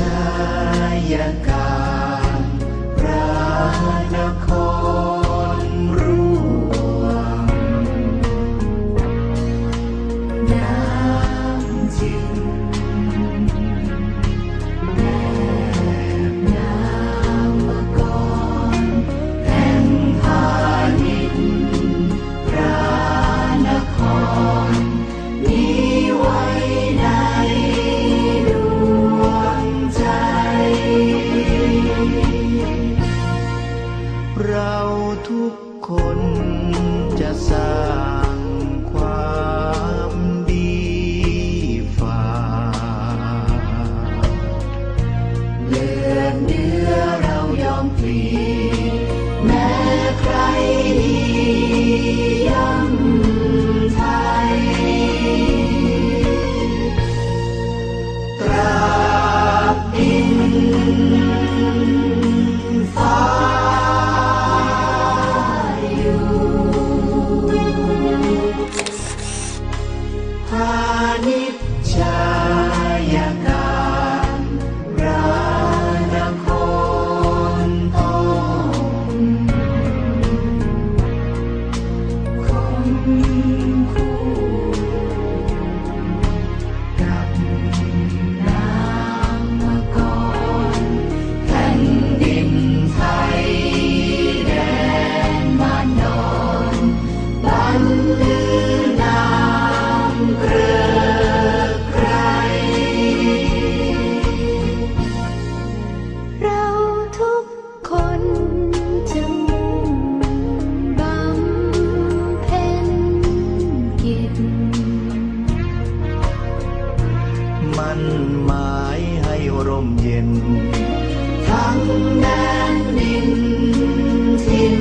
sayangkan คนจะสา มั่นหมายให้ร่มเย็น ทั้งแดนดินทิน